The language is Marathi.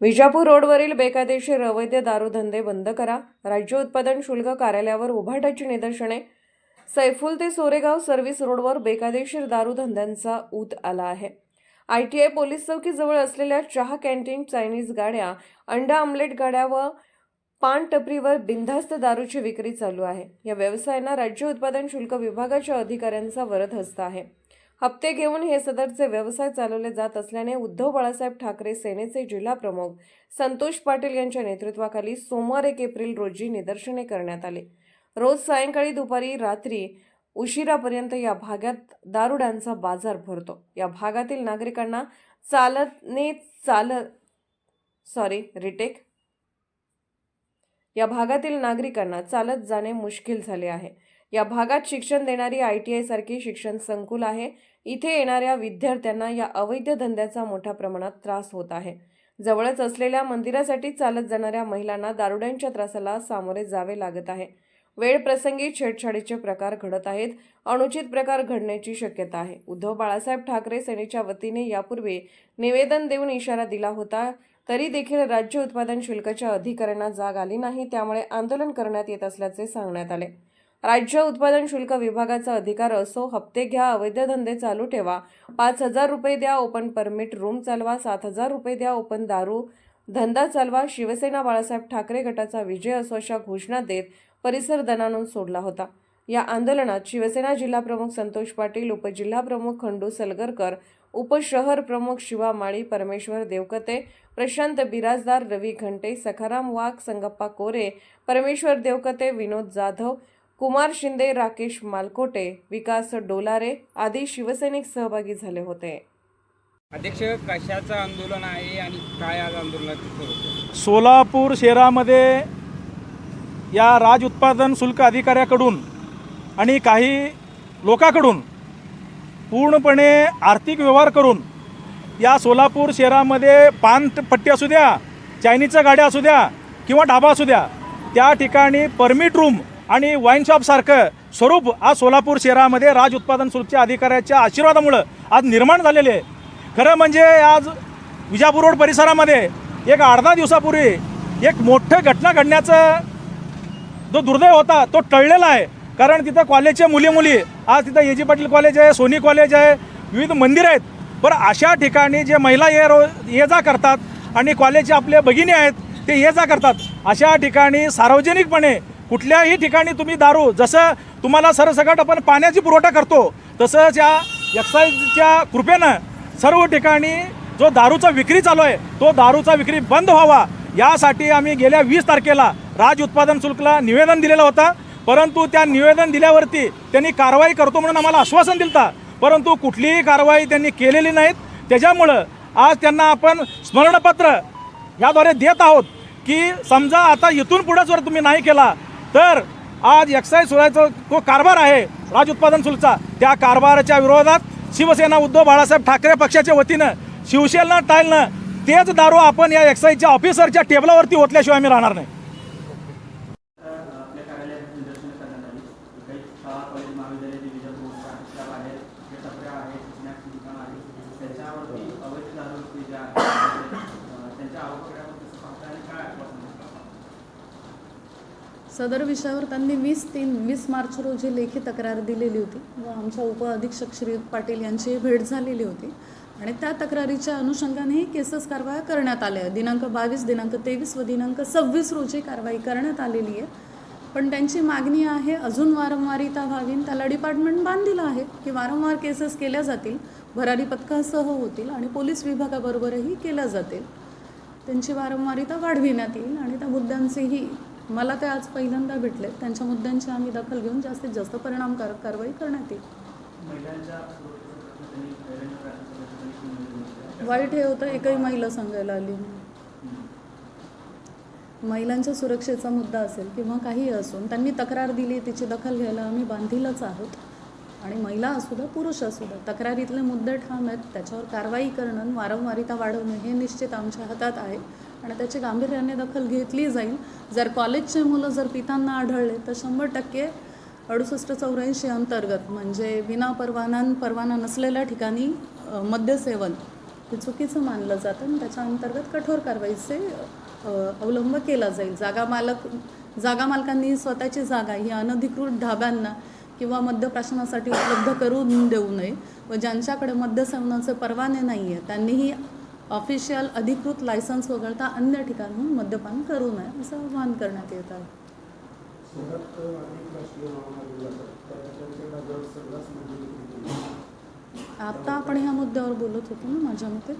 विजापूर रोडवरील बेकायदेशीर अवैध दारूधंदे बंद करा. राज्य उत्पादन शुल्क कार्यालयावर उभाटाची निदर्शने. सैफुल ते सोरेगाव सर्व्हिस रोडवर बेकायदेशीर दारूधंद्यांचा ऊत आला आहे. आय टी आय पोलीस चौकीजवळ असलेल्या चहा कॅन्टीन चायनीज गाड्या अंडा आमलेट गाड्या व पान टपरीवर बिनधास्त दारूची विक्री चालू आहे. या व्यवसायांना राज्य उत्पादन शुल्क विभागाच्या अधिकाऱ्यांचा वरद हस्त आहे. हप्ते घेऊन हे सदरचे व्यवसाय चालवले जात असल्याने उद्धव बाळासाहेब ठाकरे सेनेचे जिल्हा प्रमुख संतोष पाटील यांच्या नेतृत्वाखाली सोमवार एक एप्रिल रोजी निदर्शने करण्यात आले. रोज सायंकाळी दुपारी रात्री उशिरापर्यंत या भागात दारुड्यांचा बाजार भरतो. या भागातील नागरिकांना चालतने चालत सॉरी रिटेक या भागातील नागरिकांना चालत जाणे मुश्किल झाले आहे. या भागात शिक्षण देणारी आय टी आयसारखी शिक्षण संकुल आहे. इथे येणाऱ्या विद्यार्थ्यांना या अवैध धंद्याचा मोठ्या प्रमाणात त्रास होत आहे. जवळच असलेल्या मंदिरासाठी चालत जाणाऱ्या महिलांना दारुड्यांच्या त्रासाला सामोरे जावे लागत आहे. वेळ प्रसंगी छेडछाडीचे प्रकार घडत आहेत. अनुचित प्रकार घडण्याची शक्यता आहे. उद्धव बाळासाहेब ठाकरे सेनेच्या वतीने यापूर्वी निवेदन देऊन इशारा दिला होता. तरी देखील राज्य उत्पादन शुल्काच्या अधिकाऱ्यांना जाग आली नाही. त्यामुळे आंदोलन करण्यात येत असल्याचे सांगण्यात आले. राज्य उत्पादन शुल्क विभागाचा अधिकार असो हप्ते घ्या अवैध धंदे चालू ठेवा पाच हजार रुपये द्या ओपन परमिट रूम चालवा सात हजार रुपये द्या ओपन दारू धंदा चालवा शिवसेना बाळासाहेब ठाकरे गटाचा विजय असो अशा घोषणा देत परिसर दणानून सोडला होता. या आंदोलनात शिवसेना जिल्हा प्रमुख संतोष पाटील उपजिल्हा प्रमुख खंडू सलगरकर उपशहर प्रमुख शिवा माळी परमेश्वर देवकते प्रशांत बिराजदार रवी घंटे सखाराम वाघ संगप्पा कोरे परमेश्वर देवकते विनोद जाधव कुमार शिंदे राकेश मालकोटे विकास डोलारे आदी शिवसैनिक सहभागी झाले होते. अध्यक्ष कशाचं आंदोलन आहे आणि काय आज स्वरूप सोलापूर शहरामध्ये या राज उत्पादन शुल्क अधिकाऱ्याकडून आणि काही लोकांकडून पूर्णपणे आर्थिक व्यवहार करून या सोलापूर शहरामध्ये पानपट्टी असू द्या चायनीजच्या गाड्या असू द्या किंवा ढाबा असू द्या त्या ठिकाणी परमिट रूम आणि वाईन शॉपसारखं स्वरूप आज सोलापूर शहरामध्ये राज उत्पादन शुल्कच्या अधिकाऱ्याच्या आशीर्वादामुळं आज निर्माण झालेले आहे. खरं म्हणजे आज विजापूर रोड परिसरामध्ये एक आठ दहा दिवसापूर्वी एक मोठं घटना घडण्याचं जो दुर्दैव होता तो टळलेला आहे. कारण तिथं कॉलेजच्या मुली मुली आज तिथं ए जी पाटील कॉलेज आहे सोनी कॉलेज आहे विविध मंदिरं आहेत. बरं अशा ठिकाणी जे महिला ये रो ये जा करतात आणि कॉलेजचे आपले भगिनी आहेत ते ये जा करतात. अशा ठिकाणी सार्वजनिकपणे कुठल्याही ठिकाणी तुम्ही दारू जसं तुम्हाला सरसकट आपण पाण्याची पुरवठा करतो तसंच या एक्साईजच्या कृपेनं सर्व ठिकाणी जो दारूचा विक्री चालू आहे तो दारूचा विक्री बंद व्हावा. यासाठी आम्ही गेल्या वीस तारखेला राज उत्पादन शुल्कला निवेदन दिलेलं होतं. परंतु त्या निवेदन दिल्यावरती त्यांनी कारवाई करतो म्हणून आम्हाला आश्वासन दिलं परंतु कुठलीही कारवाई त्यांनी केलेली नाहीत. त्याच्यामुळं आज त्यांना आपण स्मरणपत्र याद्वारे देत आहोत की समजा आता इथून पुढं जर तुम्ही नाही केला तर आज एक्साईज सुधारायचा तो कारभार आहे राज उत्पादन शुल्कचा त्या कारभाराच्या विरोधात शिवसेना उद्धव बाळासाहेब ठाकरे पक्षाच्या वतीनं शिवसेना टाळणं तेच दारू आपण या एक्साईजच्या ऑफिसरच्या टेबलावरती ओतल्याशिवाय आम्ही राहणार नाही? सदर विषयावर त्यांनी वीस तीन वीस मार्च रोजी लेखी तक्रार दिलेली होती. व आमच्या उप अधीक्षक श्री पाटील यांची भेट झालेली होती. आणि त्या तक्रारीच्या अनुषंगाने ही केसेस कारवाया करण्यात आल्या. दिनांक बावीस दिनांक तेवीस व दिनांक सव्वीस रोजी कारवाई करण्यात आलेली आहे. पण त्यांची मागणी आहे अजून वारंवारिता व्हावी त्याला डिपार्टमेंट बांधलेलं आहे की वारंवार केसेस केल्या जातील भरारी पथकासह होतील आणि पोलीस विभागाबरोबरही केल्या जातील. त्यांची वारंवारिता वाढविण्यात येईल आणि त्या मुद्द्यांचेही मला ते आज पहिल्यांदा भेटले. त्यांच्या मुद्द्यांची आम्ही दखल घेऊन जास्तीत जास्त परिणामकारक कारवाई करण्यात येईल. वाईट हे होतं एकही महिला सांगायला आली नाही. महिलांच्या सुरक्षेचा मुद्दा असेल किंवा काही असून त्यांनी तक्रार दिली तिची दखल घ्यायला आम्ही बांधीलच आहोत. आणि महिला असू द्या पुरुष असू द्या तक्रारीतले मुद्दे ठाम आहेत त्याच्यावर कारवाई करणं वारंवारिता वाढवणं हे निश्चित आमच्या हातात आहे. आणि त्याची गांभीर्याने दखल घेतली जाईल. जर कॉलेजचे मुलं जर पितांना आढळले तर शंभर टक्के अडुसष्ट चौऱ्याऐंशी अंतर्गत म्हणजे विना परवाना परवाना नसलेल्या ठिकाणी मद्यसेवन हे चुकीचं मानलं जातं आणि त्याच्या अंतर्गत कठोर कारवाईचे अवलंब केला जाईल. जागा मालक जागा मालकांनी स्वतःची जागा ही अनधिकृत ढाब्यांना किंवा मद्यप्राशनासाठी उपलब्ध करून देऊ नये व ज्यांच्याकडे मद्यसेवनाचे परवाने नाही आहे त्यांनीही ऑफिशियल अधिकृत लायसन्स वगळता अन्य ठिकाणहून मद्यपान करू नये असं आवाहन करण्यात येत आहे. आता आपण ह्या मुद्द्यावर बोलत होतो ना माझ्या मते?